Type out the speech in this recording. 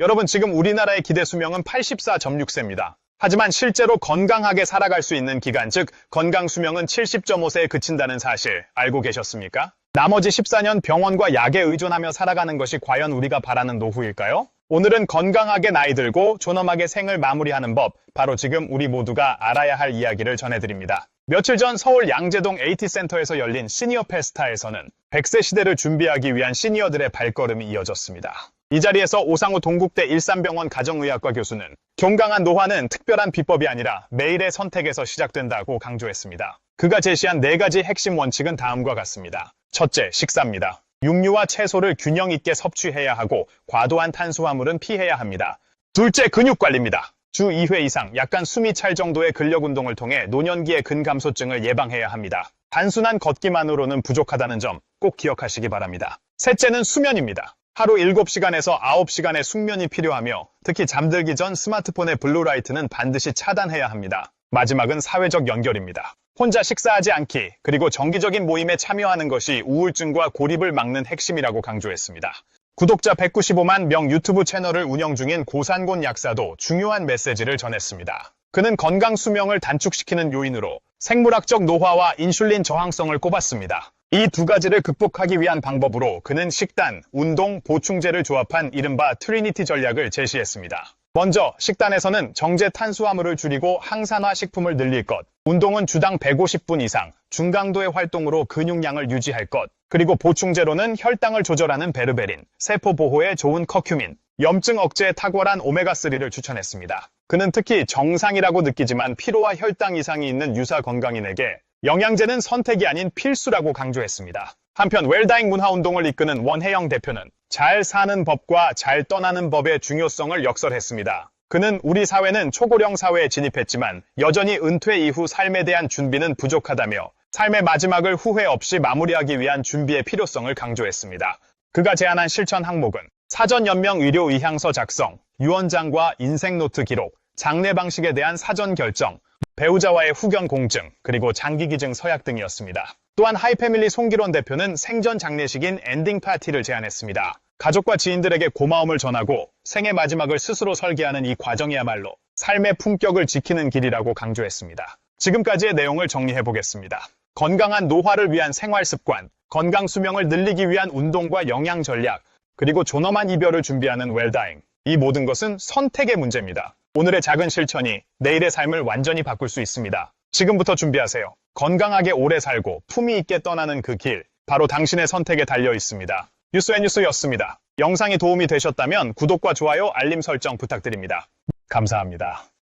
여러분 지금 우리나라의 기대 수명은 84.6세입니다. 하지만 실제로 건강하게 살아갈 수 있는 기간, 즉 건강 수명은 70.5세에 그친다는 사실 알고 계셨습니까? 나머지 14년 병원과 약에 의존하며 살아가는 것이 과연 우리가 바라는 노후일까요? 오늘은 건강하게 나이 들고 존엄하게 생을 마무리하는 법, 바로 지금 우리 모두가 알아야 할 이야기를 전해드립니다. 며칠 전 서울 양재동 AT센터에서 열린 시니어 페스타에서는 100세 시대를 준비하기 위한 시니어들의 발걸음이 이어졌습니다. 이 자리에서 오상우 동국대 일산병원 가정의학과 교수는 건강한 노화는 특별한 비법이 아니라 매일의 선택에서 시작된다고 강조했습니다. 그가 제시한 네 가지 핵심 원칙은 다음과 같습니다. 첫째, 식사입니다. 육류와 채소를 균형 있게 섭취해야 하고 과도한 탄수화물은 피해야 합니다. 둘째, 근육 관리입니다. 주 2회 이상 약간 숨이 찰 정도의 근력 운동을 통해 노년기의 근감소증을 예방해야 합니다. 단순한 걷기만으로는 부족하다는 점 꼭 기억하시기 바랍니다. 셋째는 수면입니다. 하루 7시간에서 9시간의 숙면이 필요하며 특히 잠들기 전 스마트폰의 블루라이트는 반드시 차단해야 합니다. 마지막은 사회적 연결입니다. 혼자 식사하지 않기, 그리고 정기적인 모임에 참여하는 것이 우울증과 고립을 막는 핵심이라고 강조했습니다. 구독자 195만 명 유튜브 채널을 운영 중인 고산곤 약사도 중요한 메시지를 전했습니다. 그는 건강 수명을 단축시키는 요인으로 생물학적 노화와 인슐린 저항성을 꼽았습니다. 이 두 가지를 극복하기 위한 방법으로 그는 식단, 운동, 보충제를 조합한 이른바 트리니티 전략을 제시했습니다. 먼저 식단에서는 정제 탄수화물을 줄이고 항산화 식품을 늘릴 것, 운동은 주당 150분 이상, 중강도의 활동으로 근육량을 유지할 것, 그리고 보충제로는 혈당을 조절하는 베르베린, 세포 보호에 좋은 커큐민, 염증 억제에 탁월한 오메가3를 추천했습니다. 그는 특히 정상이라고 느끼지만 피로와 혈당 이상이 있는 유사 건강인에게 영양제는 선택이 아닌 필수라고 강조했습니다. 한편 웰다잉 문화운동을 이끄는 원혜영 대표는 잘 사는 법과 잘 떠나는 법의 중요성을 역설했습니다. 그는 우리 사회는 초고령 사회에 진입했지만 여전히 은퇴 이후 삶에 대한 준비는 부족하다며 삶의 마지막을 후회 없이 마무리하기 위한 준비의 필요성을 강조했습니다. 그가 제안한 실천 항목은 사전 연명 의료 의향서 작성, 유언장과 인생 노트 기록, 장례 방식에 대한 사전 결정, 배우자와의 후견 공증, 그리고 장기 기증 서약 등이었습니다. 또한 하이패밀리 송기론 대표는 생전 장례식인 엔딩 파티를 제안했습니다. 가족과 지인들에게 고마움을 전하고 생의 마지막을 스스로 설계하는 이 과정이야말로 삶의 품격을 지키는 길이라고 강조했습니다. 지금까지의 내용을 정리해 보겠습니다. 건강한 노화를 위한 생활 습관, 건강 수명을 늘리기 위한 운동과 영양 전략, 그리고 존엄한 이별을 준비하는 웰다잉. 이 모든 것은 선택의 문제입니다. 오늘의 작은 실천이 내일의 삶을 완전히 바꿀 수 있습니다. 지금부터 준비하세요. 건강하게 오래 살고 품위 있게 떠나는 그 길, 바로 당신의 선택에 달려 있습니다. 뉴스앤뉴스였습니다. 영상이 도움이 되셨다면 구독과 좋아요, 알림 설정 부탁드립니다. 감사합니다.